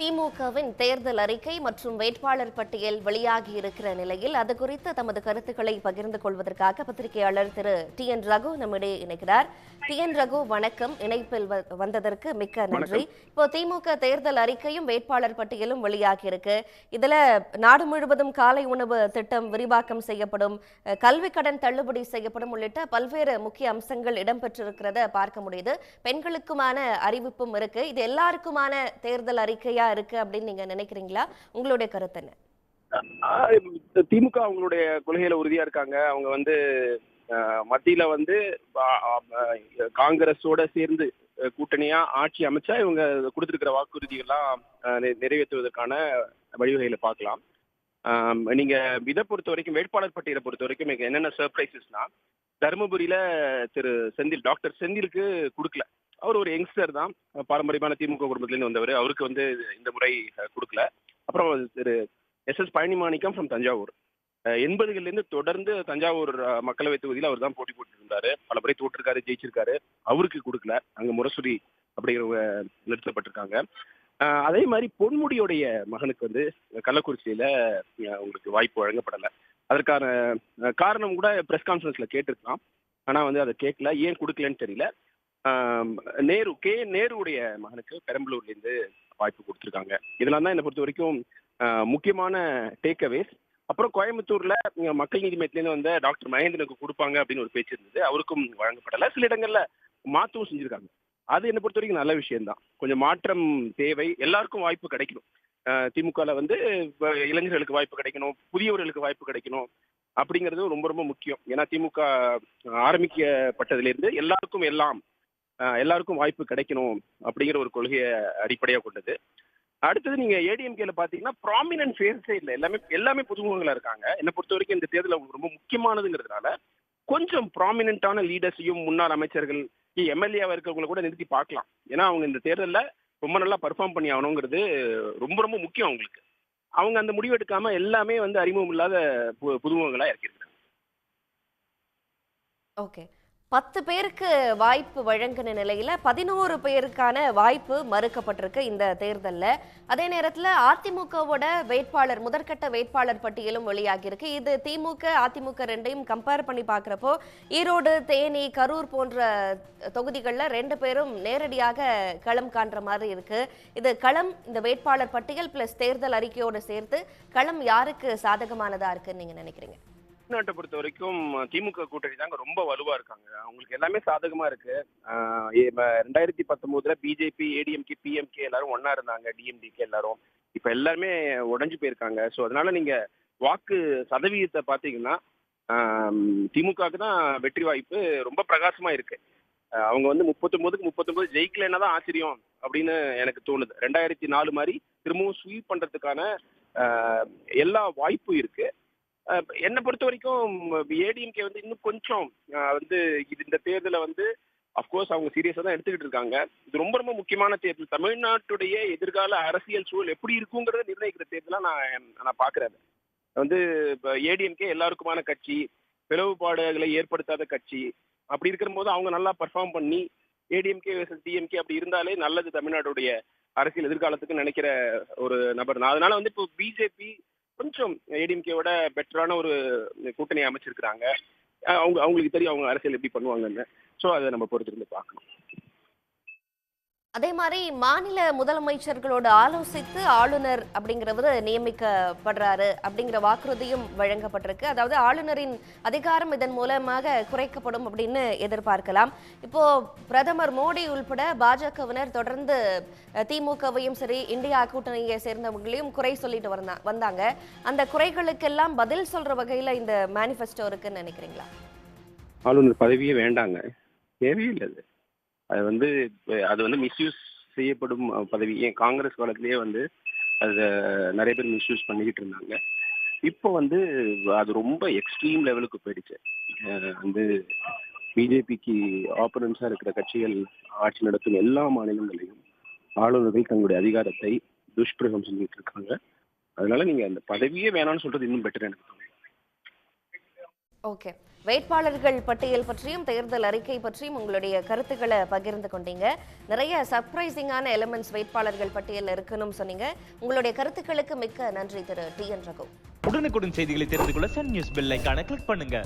திமுகவின் தேர்தல் அறிக்கை மற்றும் வேட்பாளர் பட்டியல் வெளியாகி இருக்கிற நிலையில் அது குறித்து தமது கருத்துக்களை பகிர்ந்து கொள்வதற்காக பத்திரிகையாளர் திரு டி என் ரகு நம்மிடையே இணைக்கிறார் டி என் ரகு வணக்கம். இணைப்பில் வந்ததற்கு மிக்க நன்றி. இப்போ திமுக தேர்தல் அறிக்கையும் வேட்பாளர் பட்டியலும் வெளியாகி இருக்கு இதுல நாடு முழுவதும் காலை உணவு திட்டம் விரிவாக்கம் செய்யப்படும் கல்வி கடன் தள்ளுபடி செய்யப்படும் உள்ளிட்ட பல்வேறு முக்கிய அம்சங்கள் இடம்பெற்றிருக்கிறத பார்க்க முடியுது. பெண்களுக்குமான அறிவிப்பும் இருக்கு. இது எல்லாருக்குமான தேர்தல் அறிக்கையா இருக்கு அப்படின்னு நீங்க நினைக்கிறீங்களா? உங்களுடைய கருத்து என்ன? திமுக அவங்களுடைய கொள்கையில உறுதியா இருக்காங்க. அவங்க வந்து மத்தியில வந்து காங்கிரஸோட சேர்ந்து கூட்டணியா ஆட்சி அமைச்சா இவங்க கொடுத்திருக்கிற வாக்குறுதிகள்லாம் நிறைவேற்றுவதற்கான வழிவகைகளை பார்க்கலாம். நீங்க இதை பொறுத்த வரைக்கும் வேட்பாளர் பட்டியலை பொறுத்த வரைக்கும் என்னென்ன சர்ப்ரைசஸ்னா தருமபுரியில திரு செந்தில் டாக்டர் செந்திலுக்கு கொடுக்கல. அவர் ஒரு யங்ஸ்டர் தான். பாரம்பரியமான திமுக குடும்பத்திலேருந்து வந்தவர். அவருக்கு வந்து இந்த முறை கொடுக்கல. அப்புறம் Thiru S S Palanimanickam from Thanjavur. எண்பதுகள்லேருந்து தொடர்ந்து தஞ்சாவூர் மக்களவை தொகுதியில் அவர் தான் போட்டி போட்டுருந்தாரு. பல முறை தோற்றிருக்காரு ஜெயிச்சிருக்காரு. அவருக்கு கொடுக்கல. அங்க முரசொலி அப்படிங்கிறவங்க நிறுத்தப்பட்டிருக்காங்க. அதே மாதிரி பொன்முடியுடைய மகனுக்கு வந்து கள்ளக்குறிச்சியில உங்களுக்கு வாய்ப்பு வழங்கப்படலை. அதற்கான காரணம் கூட ப்ரெஸ் கான்ஃபரன்ஸ்ல கேட்டிருக்கலாம். ஆனா வந்து அதை கேட்கல. ஏன் கொடுக்கலன்னு தெரியல. நேரு கே. நேருடைய மகனுக்கு பெரம்பலூர்ல இருந்து வாய்ப்பு கொடுத்துருக்காங்க. இதெல்லாம் தான் என்னை பொறுத்த வரைக்கும் முக்கியமான டேக்அவேஸ் அப்புறம் கோயம்புத்தூர்ல மக்கள் நீதி மையத்திலேருந்து வந்த டாக்டர் மகேந்திரனுக்கு கொடுப்பாங்க அப்படின்னு ஒரு பேச்சு இருந்தது. அவருக்கும் வழங்கப்படலை. சில இடங்கள்ல மாற்றவும் செஞ்சிருக்காங்க. அது என்னை பொறுத்த வரைக்கும் நல்ல விஷயம்தான். கொஞ்சம் மாற்றம் தேவை. எல்லாருக்கும் வாய்ப்பு கிடைக்கணும். திமுகல வந்து இளைஞர்களுக்கு வாய்ப்பு கிடைக்கணும். புதியவர்களுக்கு வாய்ப்பு கிடைக்கணும். அப்படிங்கிறது ரொம்ப ரொம்ப முக்கியம். ஏன்னா திமுக ஆரம்பிக்கப்பட்டதிலிருந்து எல்லாருக்கும் எல்லாம் எல்லாருக்கும் வாய்ப்பு கிடைக்கணும் அப்படிங்கிற ஒரு கொள்கையை அடிப்படையாக கொண்டது. அடுத்தது நீங்க ஏடிஎம்கேல பாத்தீங்கன்னா ப்ராமினன்ட் ஃபேஸே இல்லை. எல்லாமே எல்லாமே புதுமுகங்களா இருக்காங்க. என்னை பொறுத்த வரைக்கும் இந்த தேர்தல் அவங்களுக்கு ரொம்ப முக்கியமானதுங்கிறதுனால கொஞ்சம் ப்ராமினென்ட்டான லீடர்ஸையும் முன்னாள் அமைச்சர்கள் எம்எல்ஏவா இருக்கிறவங்களை கூட நிறுத்தி பார்க்கலாம். ஏன்னா அவங்க இந்த தேர்தலில் ரொம்ப நல்லா பர்ஃபார்ம் பண்ணி ஆகணுங்கிறது ரொம்ப ரொம்ப முக்கியம் அவங்களுக்கு. அவங்க அந்த முடிவு எடுக்காம எல்லாமே வந்து அறிமுகம் இல்லாத பு- புதுமுகங்களா இறக்கியிருக்காங்க ஓகே. பத்து பேருக்கு வாய்ப்பு வழங்கின நிலையில் பதினோரு பேருக்கான வாய்ப்பு மறுக்கப்பட்டிருக்கு இந்த தேர்தலில். அதே நேரத்தில் அதிமுகவோட வேட்பாளர் முதற்கட்ட வேட்பாளர் பட்டியலும் வெளியாகியிருக்கு. இது திமுக அதிமுக ரெண்டையும் கம்பேர் பண்ணி பார்க்குறப்போ ஈரோடு தேனி கரூர் போன்ற தொகுதிகளில் ரெண்டு பேரும் நேரடியாக களம் காண்ற மாதிரி இருக்கு. இது களம் இந்த வேட்பாளர் பட்டியல் பிளஸ் தேர்தல் அறிக்கையோடு சேர்த்து களம் யாருக்கு சாதகமானதாக இருக்குன்னு நீங்கள் நினைக்கிறீங்க? தமிழ்நாட்டை பொறுத்த வரைக்கும் திமுக கூட்டணி தாங்க ரொம்ப வலுவா இருக்காங்க. அவங்களுக்கு எல்லாமே சாதகமா இருக்கு. ரெண்டாயிரத்தி பத்தொன்பதுல பிஜேபி ஏடிஎம்கே பிஎம்கே எல்லாரும் ஒன்னா இருந்தாங்க. டிஎம்டிகே எல்லாரும். இப்ப எல்லாருமே உடஞ்சு போயிருக்காங்க. ஸோ அதனால நீங்க வாக்கு சதவீதத்தை பாத்தீங்கன்னா திமுகவுக்கு தான் வெற்றி வாய்ப்பு ரொம்ப பிரகாசமா இருக்கு. அவங்க வந்து முப்பத்தொன்பதுக்கு முப்பத்தொன்பது ஜெயிக்கலைன்னா தான் ஆச்சரியம் அப்படின்னு எனக்கு தோணுது. ரெண்டாயிரத்தி நாலு மாதிரி திரும்பவும் ஸ்வீப் பண்றதுக்கான எல்லா வாய்ப்பும் இருக்கு. என்னை பொறுத்த வரைக்கும் ஏடிஎம்கே வந்து இன்னும் கொஞ்சம் வந்து இது இந்த தேர்தலை வந்து அஃப்கோர்ஸ் அவங்க சீரியஸாக தான் எடுத்துக்கிட்டு இருக்காங்க. இது ரொம்ப ரொம்ப முக்கியமான தேர்தல். தமிழ்நாட்டுடைய எதிர்கால அரசியல் சூழல் எப்படி இருக்குங்கிறத நிர்ணயிக்கிற தேர்தலாக நான் நான் பார்க்குறேன் வந்து இப்போ ஏடிஎம்கே எல்லாருக்குமான கட்சி பிளவுபாடுகளை ஏற்படுத்தாத கட்சி அப்படி இருக்கும்போது அவங்க நல்லா பர்ஃபார்ம் பண்ணி ஏடிஎம்கே டிஎம்கே அப்படி இருந்தாலே நல்லது தமிழ்நாட்டுடைய அரசியல் எதிர்காலத்துக்கு நினைக்கிற ஒரு நபர் நான். அதனால வந்து இப்போ பிஜேபி கொஞ்சம் ஏடிஎம்கேவோட பெட்டரான ஒரு கூட்டணி அமைச்சிருக்கிறாங்க. அவங்க அவங்களுக்கு தெரியும் அவங்க அரசியல் எப்படி பண்ணுவாங்கன்னு. ஸோ அதை நம்ம பொறுத்திருந்து பார்க்கணும். அதே மாதிரி மாநில முதலமைச்சர்களோடு ஆலோசித்து ஆளுநர் அப்படிங்கிறவர் நியமிக்கப்படுறாரு அப்படிங்கிற வாக்குறுதியும் வழங்கப்பட்டிருக்கு. அதாவது ஆளுநரின் அதிகாரம் இதன் மூலமாக குறைக்கப்படும் அப்படின்னு எதிர்பார்க்கலாம். இப்போ பிரதமர் மோடி உள்பட பாஜகவினர் தொடர்ந்து திமுகவையும் சரி இந்தியா கூட்டணியை சேர்ந்தவங்களையும் குறை சொல்லிட்டு வந்தா- வந்தாங்க. அந்த குறைகளுக்கெல்லாம் பதில் சொல்ற வகையில இந்த மேனிஃபெஸ்டோ இருக்குன்னு நினைக்கிறீங்களா? ஆளுநர் பதவியே வேண்டாங்க. தேவையில்லை அது வந்து அது வந்து மிஸ்யூஸ் செய்யப்படும் பதவி. ஏன் காங்கிரஸ் காலத்திலேயே வந்து அதை நிறைய பேர் மிஸ்யூஸ் பண்ணிக்கிட்டு இருந்தாங்க. இப்போ வந்து அது ரொம்ப எக்ஸ்ட்ரீம் லெவலுக்கு போயிடுச்சு. வந்து பிஜேபிக்கு ஆப்பனன்ஸாக இருக்கிற கட்சிகள் ஆட்சி நடத்தும் எல்லா மாநிலங்களையும் ஆளுநர்கள் தங்களுடைய அதிகாரத்தை துஷ்பிரகம் செஞ்சுட்டு இருக்காங்க. அதனால நீங்க அந்த பதவியே வேணாம்னு சொல்றது இன்னும் பெட்டர் எனக்கு ஓகே வேட்பாளர்கள் பட்டியல் பற்றியும் தேர்தல் அறிக்கை பற்றியும் உங்களுடைய கருத்துக்களை பகிர்ந்து கொண்டீங்க. நிறைய சர்ப்ரைசிங்கான எலிமெண்ட்ஸ் வேட்பாளர்கள் பட்டியலில் இருக்குன்னு சொன்னீங்க. உங்களுடைய கருத்துக்களுக்கு மிக்க நன்றி திரு டி என் ரகு. உடனுக்குடன் செய்திகளை தெரிந்து கொள்ள சன் நியூஸ் பெல் கிளிக் பண்ணுங்க.